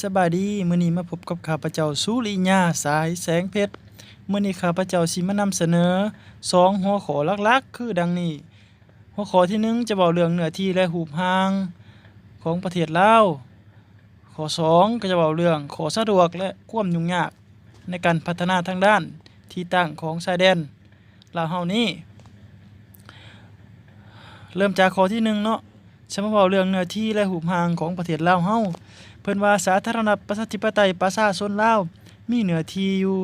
สบายดีมื้อนี้มาพบกับข้าพเจ้าสุริยาสายแสงเพชรมื้อนี้ข้าพเจ้าสิมานำเสนอสองหัวข้อหลักๆ คือดังนี้ หัวข้อที่หนึ่งจะเว้าเรื่องเนื้อที่และรูปร่างของประเทศลาวข้อสองก็จะเว้าเรื่องขอสะดวกและความยุ่งยากในการพัฒนาทางด้านที่ตั้งของชายแดนลาวเฮานี้ เริ่มจากข้อที่หนึ่งเนาะ ฉันมาเว้าเรื่องเนื้อที่และหูปร่างของประเทศลาวเฮาเพิ่นว่าสาธารณรัฐประชาธิปไตยประชาชนลาวมีเนื้อที่อยู่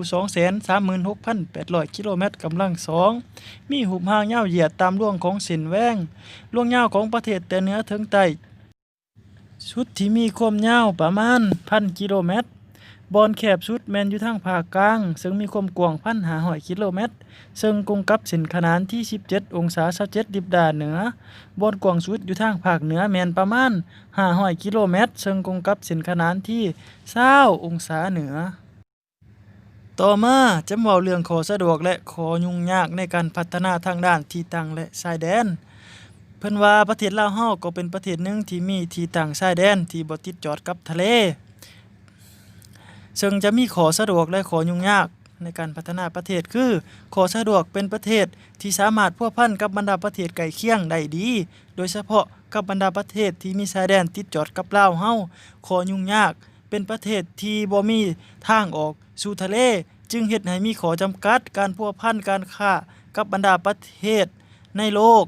236,800 กิโลเมตรกำลังสอง มีหุบหางยาวเหยียดตามล่วงของเส้นแหวงล่วงยาวของประเทศแต่เหนือถึงใต้สุดที่มีความยาวประมาณ 1,000 กิโลเมตร บอนแคบสุดแมนอยู่ทางภาคกลาง ซึ่งมีความกว้าง1,500กิโลเมตร ซึ่งกงกับเส้นขนานที่ 17 องศา27ดิบดาเหนือบอนกว้างสุดอยู่ทางภาคเหนือแมนประมาณ500กิโลเมตร ซึ่งกงกับเส้นขนานที่20องศาเหนือ ต่อมาจะมาเว้าเรื่องขอสะดวกและขอยุ่งยากในการพัฒนาทางด้านที่ตั้งและชายแดนเพิ่นว่าประเทศลาวเฮาก็เป็นประเทศหนึ่งที่มีที่ตั้งชายแดนที่บ่ติดจอดกับทะเล ซึ่งจะมีขอสะดวกและขอยุ่งยากในการพัฒนาประเทศคือ ขอสะดวกเป็นประเทศที่สามารถพัวพันกับบรรดาประเทศใกล้เคียงได้ดี โดยเฉพาะกับบรรดาประเทศที่มีชายแดนติดจอดกับลาวเฮาขอยุ่งยากเป็นประเทศที่บ่มีทางออกสู่ทะเล จึงเฮ็ดให้มีขอจำกัดการพัวพันการค้ากับบรรดาประเทศในโลก